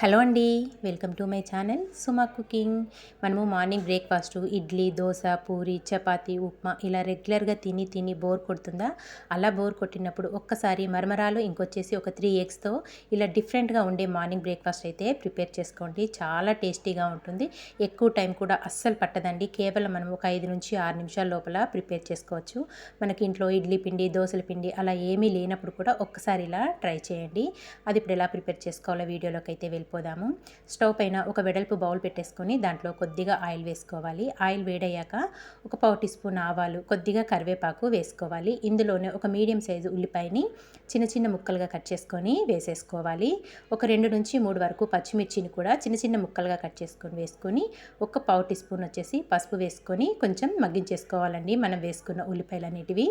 Hello అండి welcome to my channel Suma cooking. మనము morning breakfast idli dosa puri chapati upma ఇలా రెగ్యులర్గా తిని తిని బోర్ కొడుతుందా? అలా బోర్ కొట్టినప్పుడు ఒక్కసారి మరమరాలు ఇంకొచ్చేసి ఒక త్రీ ఎగ్స్తో ఇలా డిఫరెంట్గా ఉండే మార్నింగ్ బ్రేక్ఫాస్ట్ అయితే ప్రిపేర్ చేసుకోండి. చాలా టేస్టీగా ఉంటుంది. ఎక్కువ టైం కూడా అస్సలు పట్టదండి. కేవలం మనం ఒక ఐదు నుంచి ఆరు నిమిషాల లోపల ప్రిపేర్ చేసుకోవచ్చు. మనకి ఇంట్లో ఇడ్లీ పిండి దోశల పిండి అలా ఏమీ లేనప్పుడు కూడా ఒక్కసారి ఇలా ట్రై చేయండి. అది ఇప్పుడు ఎలా ప్రిపేర్ చేసుకోవాలో వీడియోలోకి అయితే వెళ్ళి వెళ్ళిపోదాము. స్టవ్ పైన ఒక వెడల్పు బౌల్ పెట్టేసుకొని దాంట్లో కొద్దిగా ఆయిల్ వేసుకోవాలి. ఆయిల్ వేడయ్యాక ఒక పావు టీ స్పూన్ ఆవాలు కొద్దిగా కరివేపాకు వేసుకోవాలి. ఇందులోనే ఒక మీడియం సైజు ఉల్లిపాయని చిన్న చిన్న ముక్కలుగా కట్ చేసుకొని వేసేసుకోవాలి. ఒక రెండు నుంచి మూడు వరకు పచ్చిమిర్చిని కూడా చిన్న చిన్న ముక్కలుగా కట్ చేసుకొని వేసుకొని ఒక పావు టీ స్పూన్ వచ్చేసి పసుపు వేసుకొని కొంచెం మగ్గించేసుకోవాలండి మనం వేసుకున్న ఉల్లిపాయలు అనేటివి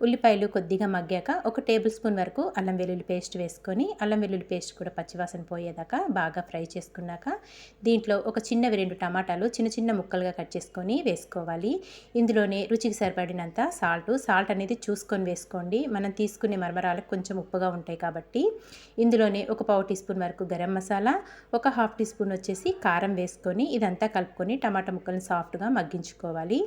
ఉల్లిపాయలు కొద్దిగా మగ్గాక ఒక టేబుల్ స్పూన్ వరకు అల్లం వెల్లుల్లి పేస్ట్ వేసుకొని అల్లం వెల్లుల్లి పేస్ట్ కూడా పచ్చివాసన పోయేదాకా బాగా ఫ్రై చేసుకున్నాక దీంట్లో ఒక చిన్నవి రెండు టమాటాలు చిన్న చిన్న ముక్కలుగా కట్ చేసుకొని వేసుకోవాలి. ఇందులోనే రుచికి సరిపడినంత సాల్ట్ సాల్ట్ అనేది చూసుకొని వేసుకోండి. మనం తీసుకునే మరమరాలకు కొంచెం ఉప్పుగా ఉంటాయి కాబట్టి. ఇందులోనే ఒక పావు టీ స్పూన్ వరకు గరం మసాలా ఒక హాఫ్ టీ స్పూన్ వచ్చేసి కారం వేసుకొని ఇదంతా కలుపుకొని టమాటా ముక్కలను సాఫ్ట్గా మగ్గించుకోవాలి.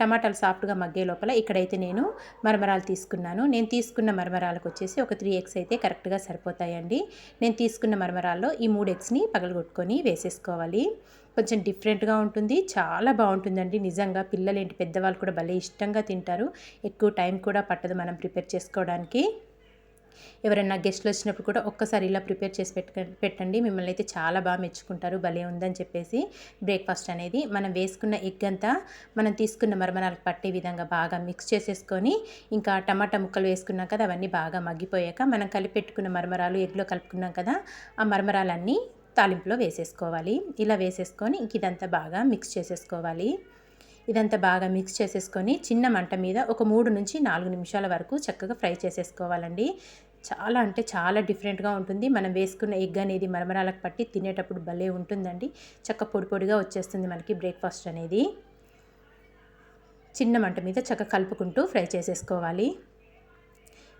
టమాటాలు సాఫ్ట్గా మగ్గే లోపల ఇక్కడైతే నేను మరమరా మరమరాలు తీసుకున్నాను. నేను తీసుకున్న మరమరాలకు వచ్చేసి ఒక త్రీ ఎగ్స్ అయితే కరెక్ట్గా సరిపోతాయండి. నేను తీసుకున్న మరమరాల్లో ఈ మూడు ఎగ్స్ని పగలగొట్టుకొని వేసేసుకోవాలి. కొంచెం డిఫరెంట్గా ఉంటుంది. చాలా బాగుంటుందండి. నిజంగా పిల్లలేంటి పెద్దవాళ్ళు కూడా భలే ఇష్టంగా తింటారు. ఎక్కువ టైం కూడా పట్టదు మనం ప్రిపేర్ చేసుకోవడానికి. ఎవరైనా గెస్ట్లు వచ్చినప్పుడు కూడా ఒక్కసారి ఇలా ప్రిపేర్ చేసి పెట్ట పెట్టండి. మిమ్మల్ని అయితే చాలా బాగా మెచ్చుకుంటారు. భలే ఉందని చెప్పేసి బ్రేక్ఫాస్ట్ అనేది మనం వేసుకున్న ఎగ్ అంతా మనం తీసుకున్న మరమరాలకు పట్టే విధంగా బాగా మిక్స్ చేసేసుకొని ఇంకా టమాటా ముక్కలు వేసుకున్నాం కదా అవన్నీ బాగా మగ్గిపోయాక మనం కలిపెట్టుకున్న మరమరాలు ఎగ్లో కలుపుకున్నాం కదా ఆ మరమరాలన్నీ తాలింపులో వేసేసుకోవాలి. ఇలా వేసేసుకొని ఇంక ఇదంతా బాగా మిక్స్ చేసేసుకోవాలి. ఇదంతా బాగా మిక్స్ చేసేసుకొని చిన్న మంట మీద ఒక మూడు నుంచి నాలుగు నిమిషాల వరకు చక్కగా ఫ్రై చేసేసుకోవాలండి. చాలా అంటే చాలా డిఫరెంట్గా ఉంటుంది. మనం వేసుకున్న ఎగ్ అనేది మరమరాలకు పట్టి తినేటప్పుడు భలే ఉంటుందండి. చక్క పొడి పొడిగా వచ్చేస్తుంది మనకి బ్రేక్ఫాస్ట్ అనేది. చిన్న మంట మీద చక్క కలుపుకుంటూ ఫ్రై చేసేసుకోవాలి.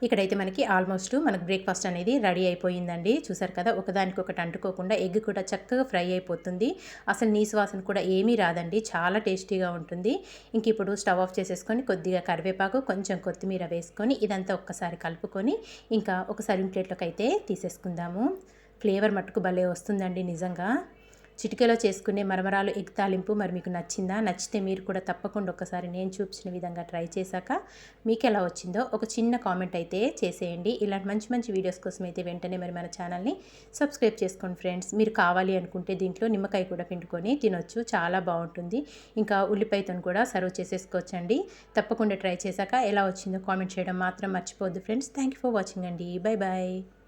ఇక్కడైతే మనకి ఆల్మోస్ట్ మనకు బ్రేక్ఫాస్ట్ అనేది రెడీ అయిపోయిందండి. చూసారు కదా ఒకదానికొకటి అంటుకోకుండా ఎగ్ కూడా చక్కగా ఫ్రై అయిపోతుంది. అసలు నీసు వాసన కూడా ఏమీ రాదండి చాలా టేస్టీగా ఉంటుంది. ఇంక ఇప్పుడు స్టవ్ ఆఫ్ చేసేసుకొని కొద్దిగా కరివేపాకు కొంచెం కొత్తిమీర వేసుకొని ఇదంతా ఒక్కసారి కలుపుకొని ఇంకా ఒక సర్వింగ్ ప్లేట్లోకి అయితే తీసేసుకుందాము. ఫ్లేవర్ మట్టుకు భలే వస్తుందండి నిజంగా. చిటికలో చేసుకునే మరమరాలు ఎగ్ తాలింపు మరి మీకు నచ్చిందా? నచ్చితే మీరు కూడా తప్పకుండా ఒకసారి నేను చూపించిన విధంగా ట్రై చేశాక మీకు ఎలా వచ్చిందో ఒక చిన్న కామెంట్ అయితే చేసేయండి. ఇలాంటి మంచి మంచి వీడియోస్ కోసం అయితే వెంటనే మరి మన ఛానల్ని సబ్స్క్రైబ్ చేసుకోండి ఫ్రెండ్స్. మీరు కావాలి అనుకుంటే దీంట్లో నిమ్మకాయ కూడా పిండుకొని తినొచ్చు. చాలా బాగుంటుంది. ఇంకా ఉల్లిపాయతో కూడా సర్వ్ చేసేసుకోవచ్చండి. తప్పకుండా ట్రై చేశాక ఎలా వచ్చిందో కామెంట్ చేయడం మాత్రం మర్చిపోద్దు ఫ్రెండ్స్. థ్యాంక్ ఫర్ వాచింగ్ అండి. Bye bye